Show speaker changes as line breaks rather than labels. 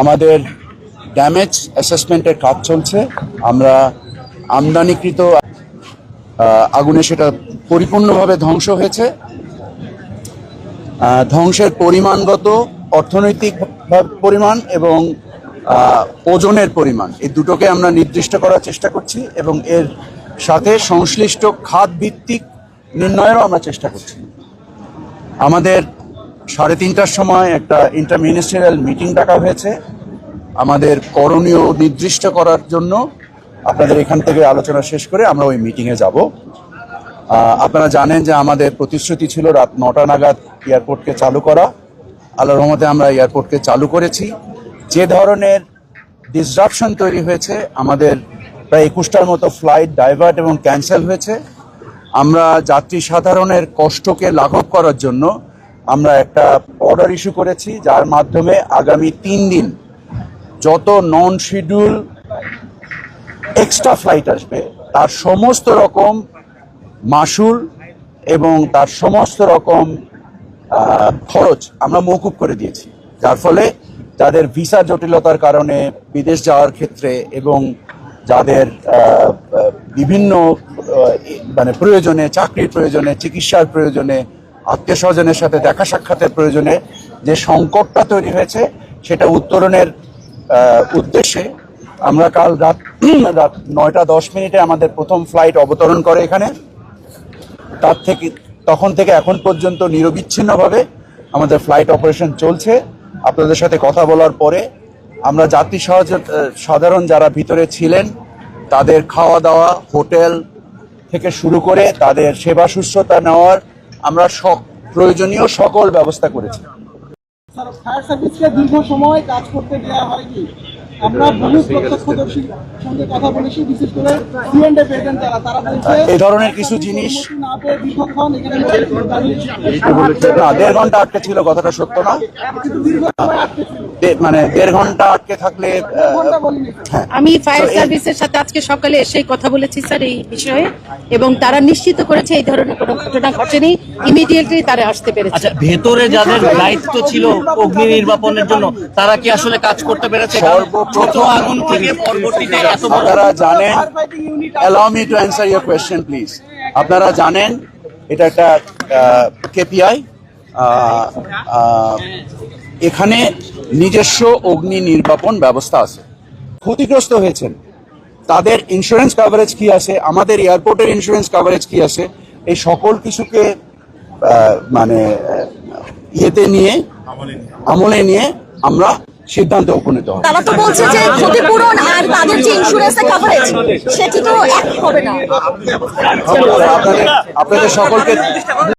আমাদের ড্যামেজ অ্যাসেসমেন্টের কাজ চলছে। আমরা আমদানিকৃত আগুনে সেটা পরিপূর্ণভাবে ধ্বংস হয়েছে। ধ্বংসের পরিমাণগত, অর্থনৈতিক পরিমাণ এবং ওজনের পরিমাণ, এই দুটোকে আমরা নির্দিষ্ট করার চেষ্টা করছি এবং এর সাথে সংশ্লিষ্ট খাত ভিত্তিক নির্ণয়েরও আমরা চেষ্টা করছি। আমাদের সাড়ে তিনটার সময় একটা ইন্টার মিনিস্ট্রিয়াল মিটিং ডাকা হয়েছে। আমাদের করণীয় নির্দিষ্ট করার জন্য আপনাদের এখান থেকে আলোচনা শেষ করে আমরা ওই মিটিংয়ে যাব। আপনারা জানেন যে আমাদের প্রতিশ্রুতি ছিল রাত নটা নাগাদ এয়ারপোর্টকে চালু করা। আল্লাহ রহমতে আমরা এয়ারপোর্টকে চালু করেছি। যে ধরনের ডিসরাপশন তৈরি হয়েছে, আমাদের প্রায় একুশটার মতো ফ্লাইট ডাইভার্ট এবং ক্যান্সেল হয়েছে। আমরা যাত্রী সাধারণের কষ্টকে লাঘব করার জন্য আমরা একটা অর্ডার ইস্যু করেছি, যার মাধ্যমে আগামী তিন দিন যত নন শিডিউল এক্সট্রা ফ্লাইট আসবে, তার সমস্ত রকম মাসুল এবং তার সমস্ত রকম খরচ আমরা মৌকুব করে দিয়েছি। যার ফলে যাদের ভিসা জটিলতার কারণে বিদেশ যাওয়ার ক্ষেত্রে এবং যাদের বিভিন্ন মানে প্রয়োজনে, চাকরির প্রয়োজনে, চিকিৎসার প্রয়োজনে আত্মীয় স্বজনের সাথে দেখা সাক্ষাতের প্রয়োজনে যে সংকটটা তৈরি হয়েছে, সেটা উত্তরণের উদ্দেশ্যে আমরা কাল রাত রাত নয়টা দশ মিনিটে আমাদের প্রথম ফ্লাইট অবতরণ করে এখানে। তার থেকে, তখন থেকে এখন পর্যন্ত নিরবিচ্ছিন্নভাবে আমাদের ফ্লাইট অপারেশন চলছে। আপনাদের সাথে কথা বলার পরে আমরা যাত্রী সহজ সাধারণ যারা ভিতরে ছিলেন, তাদের খাওয়া দাওয়া, হোটেল থেকে শুরু করে তাদের সেবা শুশ্রূষা নেওয়ার আমরা প্রয়োজনীয় সকল ব্যবস্থা করেছি।
ফায়ার সার্ভিসকে দীর্ঘ সময় কাজ করতে দেওয়া হয়নি আমরা বহু প্রত্যক্ষদর্শীর সঙ্গে কথা বলেছি বিশেষ করে সিএনডে পেটেন্ট যারা তারা বলছে
এই ধরনের কিছু জিনিস
না
দেড় ঘণ্টা আটকে ছিল কথাটা সত্য না। মানে দেড় ঘণ্টা আটকে থাকলে
স্যার।
আমি ফায়ার সার্ভিসের সাথে আজকে সকালে এসেই কথা বলেছি স্যার এই বিষয়ে। এবং তারা নিশ্চিত করেছে এই ধরনের কোনো ঘটনা ঘটেনি। ইমিডিয়েটলি তারা আসতে পেরেছে।
আচ্ছা ভেতরে যাদের দায়িত্ব ছিল অগ্নি নির্বাপনের জন্য তারা কি আসলে কাজ করতে পেরেছে? ছোট
আপনারা জানেন allow me to answer your question please আপনারা জানেন, এটা একটা কেপিআই এখানে নিজস্ব অগ্নি নির্বাপন ব্যবস্থা আছে। ক্ষতিগ্রস্ত হয়েছেন। তাদের ইন্স্যুরেন্স কাভারেজ কি আছে? আমাদের এয়ারপোর্টের ইন্স্যুরেন্স কাভারেজ কি আছে? এই সকল কিছুকে মানে ইয়েতে নিয়ে, আমলে নিয়ে আমরা সিদ্ধান্তে উপনীত হয়
তারা তো বলছে যে ক্ষতিপূরণ আর তাদের যে ইন্স্যুরেন্সের কভারেজ সেটি তো এক হবে না।
আপনাদের আপনাদের সকলকে